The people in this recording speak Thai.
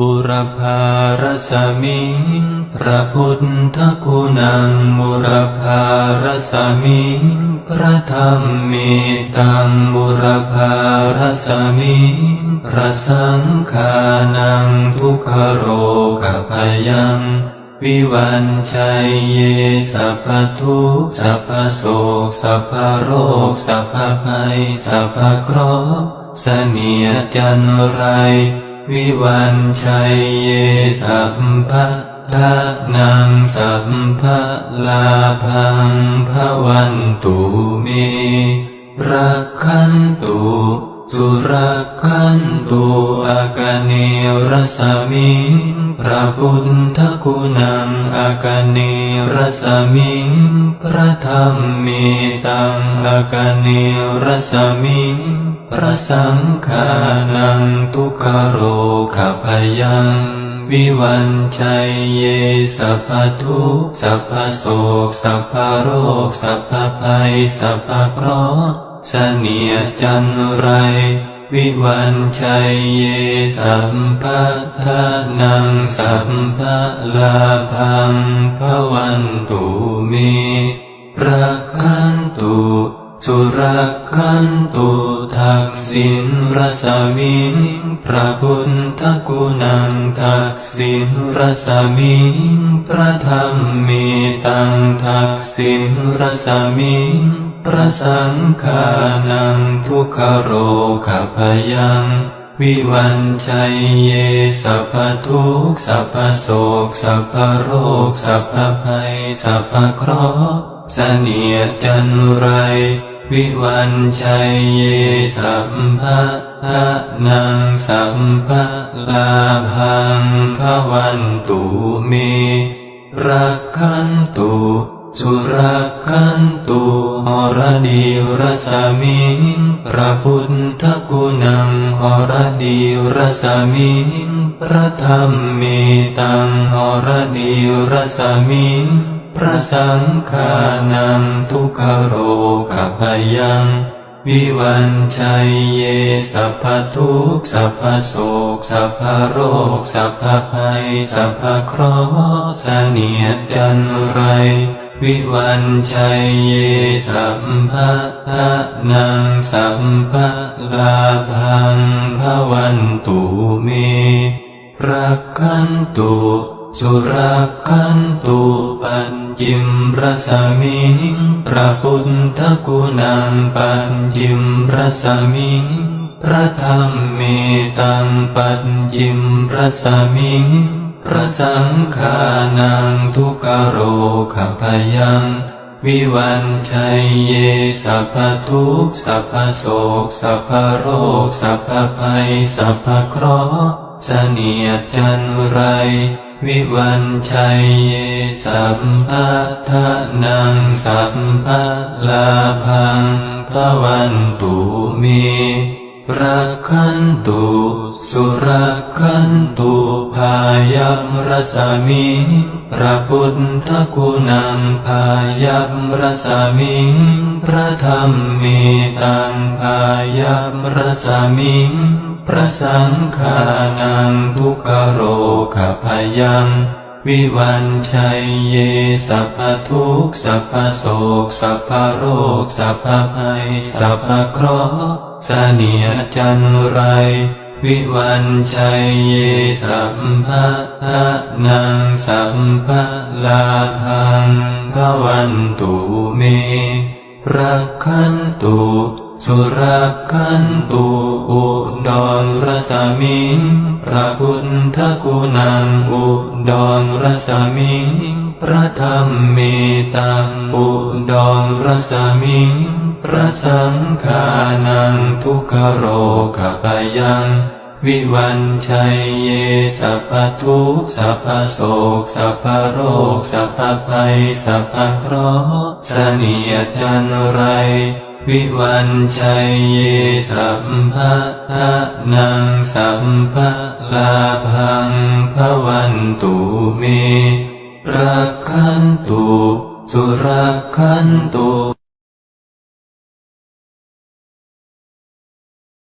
บุรพารสมิง พระพุทธคุณังบุรพารสมิง พระธรรมมีตังบุรพารสมิง พระสังฆานังทุกขโรกพยังวิวันชัยเยสัพพทุกสัพพโศกสัพพโรคสัพพภัยสัพพเคราะห์เสนียจันไร วิวันชัยเยสัมพะทานังสัมภะลาภังภวันตุเมรักขันตุ สุรักขันตุอากเนรสมิงพระพุทธคุณังอากเนรสมิงพระธรรมมีตังอากเนรสมิงพระสังฆานังทุกขโรขพยังวิวันชัยเยสัพพทุกสัพพโศกสัพพโรคสัพพภัยสัพพเคราะห์ เสนียจันไร วิวันชัยเยสัมปะทานังสัมปะลาพังภวันตุเมรักขันตุสุรักขันตุทักษิณรสมิงพระพุทธคุณังทักษิณรสมิงพระธรรมมีตังทักษิณรสมิง พระสังฆานังทุกขโรขพยังวิวันชัยเยสัพพทุกสัพพโศกสัพพโรคสัพพภัยสัพพเคราะห์เสนียดจันไร วิวันชัยเยสัมภะทะนังสัมภะลาพังภวันตุเมรักขันตุ สุรักันตุหรดีรสมิงพระพุทธคุณังหรดีรสมิงพระธรรมมีตังหรดีรสมิงพระสังฆานังทุกขโรกพยังวิวันชัยเยสัพพทุกสัพพโศกสัพพโรคสัพพภัยสัพพเคราะห์เสนียดจันไร วิวันชัยเยสัมภะทะนังสัมภะลาพังภวันตุเมรักขันตุสุรักขันตุปัญจิมรสมิงพระพุทธคุณังปัญจิมรสมิงพระธรรมเมตังปัญจิมรสมิง พระสังฆานังทุกขโรขพยัง วิวันชัยเยสัพพทุกสัพพโศกสัพพโรคสัพพภัยสัพพเคราะห์เสนียดจันไร วิวันชัยเยสัมภะทนังสัมภะลาพังภวันตุเม รักขันตุสุรักขันตุพายัมรสมิพระพุทธคุณังพายัมรสมิพระธรรมมีตังพายัมรสมิพระสังฆานังทุกขโรขพยัง วิวันชัยเยสัพพทุกสัพพโศกสัพพโรคสัพพภัยสัพพเคราะห์เสนียจันไร วิวันชัยเยสัมภะทะนังสัมภะลาพังภวันตุเมรักขันตุ สุรักขันตุอุดรรสมิงพระพุทธคุณังอุดรรสมิงพระธรรมมีตังอุดรรสมิงพระสังฆานังทุกขโรขพยังวิวันชัยเยสัพพทุกสัพพโศกสัพพโรคสัพพภัยสัพพเคราะห์เสนียจันไร วิวันชัยเยสัมภะทะนังสัมภะลาภังภวันตุเมรักขันตุสุรักขันตุ